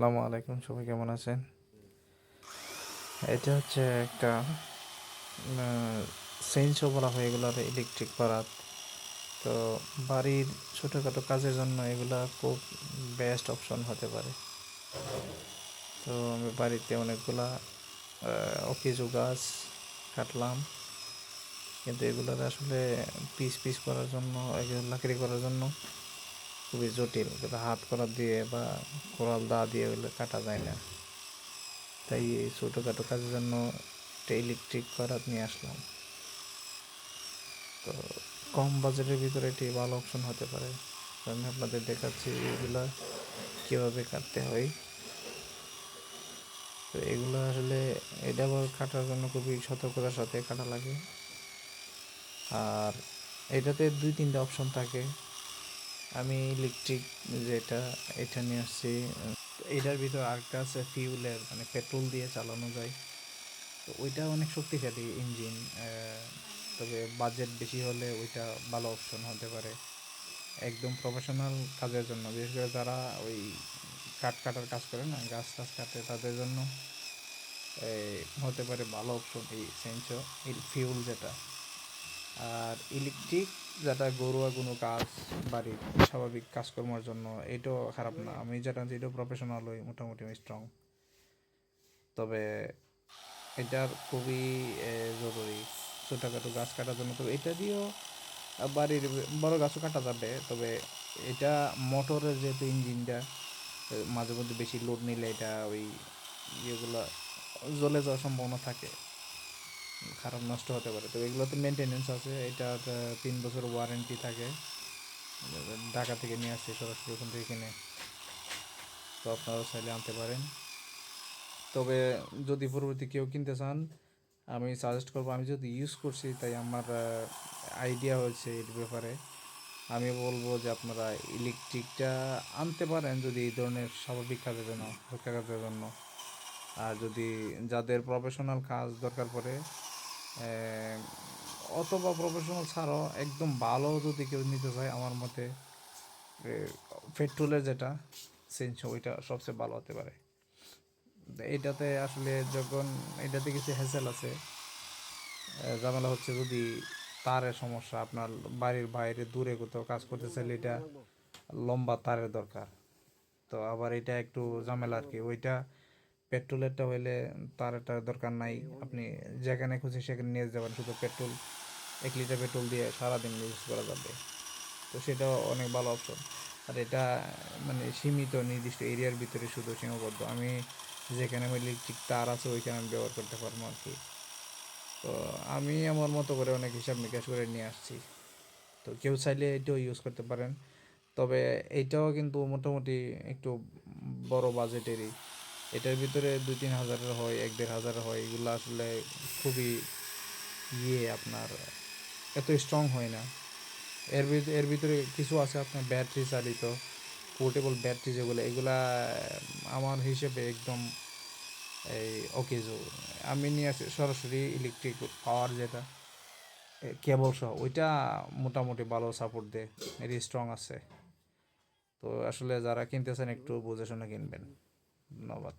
আসসালামু আলাইকুম, সবাই কেমন আছেন? এটা হচ্ছে একটা সেন্সও বলা হয় এগুলোর ইলেকট্রিক পারাত তো বাড়ির ছোটোখাটো কাজের জন্য এগুলা খুব বেস্ট অপশন হতে পারে। তো আমি বাড়িতে অনেকগুলা অকিজু গাছ কাটলাম। কিন্তু এগুলোর আসলে পিস পিস করার জন্য, এগুলো লাকড়ি করার জন্য খুবই জটিল। যেটা হাত করা দিয়ে বা কোরাল দা দিয়ে ওগুলো কাটা যায় না। তাই এই ছোটোখাটো কাজের জন্য একটা ইলেকট্রিক করাত নিয়ে আসলাম। তো কম বাজেটের ভিতরে এটি ভালো অপশন হতে পারে। আমি আপনাদের দেখাচ্ছি এগুলা কীভাবে কাটতে হয়। তো এগুলো আসলে এটা কাটার জন্য খুবই সতর্কতার সাথে কাটা লাগে। আর এটাতে দুই তিনটা অপশন থাকে। আমি ইলেকট্রিক যেটা, এটা নিয়ে আসছি, এটার ভিতর আরেকটা আছে ফিউলের মানে পেট্রোল দিয়ে চালানো যায়। তো ওইটা অনেক শক্তিশালী ইঞ্জিন তবে বাজেট বেশি হলে ওইটা ভালো অপশন হতে পারে। একদম প্রফেশনাল কাজের জন্য, বিশেষ করে যারা ওই কাঠ কাটার কাজ করে না, গাছ টাছ কাটে, তাদের জন্য হতে পারে ভালো অপশন এই সেন্সো ফিউল যেটা। আর ইলেকট্রিক যেটা ঘরোয়া কোনো কাজ, বাড়ির স্বাভাবিক কাজকর্মের জন্য এটাও খারাপ না। আমি যেটা এটাও প্রফেশনাল হই মোটামুটি স্ট্রং তবে এটার খুবই জরুরি। ছোটোখাটো গাছ কাটার জন্য। তবে এটা দিয়েও বাড়ির বড় গাছও কাটা যাবে। তবে এটা মোটরের যেহেতু ইঞ্জিনটা মাঝে মধ্যে বেশি লোড নিলে এটা ওই ইয়েগুলো জ্বলে যাওয়ার সম্ভাবনা থাকে। খারাপ নষ্ট হতে পারে। তো এগুলোতে মেনটেনেন্স আছে আহ, তিন বছর ওয়ারেন্টি থাকে। ঢাকা থেকে নিয়ে আসছে সরাসরি ওখান থেকে কিনে। তো আপনারাও চাইলে আনতে পারেন। তবে যদি পরবর্তী কেউ কিনতে চান আমি সাজেস্ট করব আমি যদি ইউজ করছি তাই আমার আইডিয়া হয়েছে এর ব্যাপারে। আমি বলব যে আপনারা ইলেকট্রিকটা আনতে পারেন যদি এই ধরনের স্বাভাবিক কাজের জন্য হালকা কাজের জন্য। আর যদি যাদের প্রফেশনাল কাজ দরকার পড়ে অথবা প্রফেশনাল ছাড়াও একদম ভালো যদি কেউ নিতে চায় আমার মতে পেট্রোলের যেটা সেন্স ওইটা সবচেয়ে ভালো হতে পারে। এটাতে আসলে যখন, এটাতে কিছু হ্যাসেল আছে ঝামেলা হচ্ছে যদি তারের সমস্যা, আপনার বাড়ির বাইরে দূরে কোথাও কাজ করতে চাইলে এটা লম্বা তারের দরকার। তো আবার এটা একটু ঝামেলা আর কি ওইটা পেট্রোলেরটা হইলে তারটা দরকার নাই। আপনি যেখানে খুশি সেখানে নিয়ে যাবেন। শুধু পেট্রোল, এক লিটার পেট্রোল দিয়ে সারাদিন ইউজ করা যাবে। তো সেটাও অনেক ভালো অপশন আর এটা মানে সীমিত, নির্দিষ্ট এরিয়ার ভিতরে শুধু সীমাবদ্ধ। আমি যেখানে আমার ইলেকট্রিক তার আছে, ওইখানে আমি ব্যবহার করতে পারব আর কি। তো আমি আমার মতো করে অনেক হিসাব নিকাশ করে নিয়ে আসছি। তো কেউ চাইলে এটাও ইউজ করতে পারেন। তবে এইটাও কিন্তু মোটামুটি একটু বড় বাজেটেরই এটার ভিতরে দুই তিন হাজারের হয় এক দেড় হাজারের হয়, এগুলো আসলে খুবই ইয়ে আপনার, এত স্ট্রং হয় না। এর ভিতরে এর ভিতরে কিছু আছে আপনার ব্যাটারি চালিত পোর্টেবল ব্যাটারি যেগুলো, এগুলা, আমার হিসেবে একদম এই ওকেজো আমি নিয়ে আসি সরাসরি ইলেকট্রিক পাওয়ার যেটা কেবল সহ, ওইটা মোটামুটি ভালো সাপোর্ট দেয় এটি স্ট্রং আছে। তো আসলে যারা কিনতেছেন একটু বুঝে শুনে কিনবেন। Ну вот.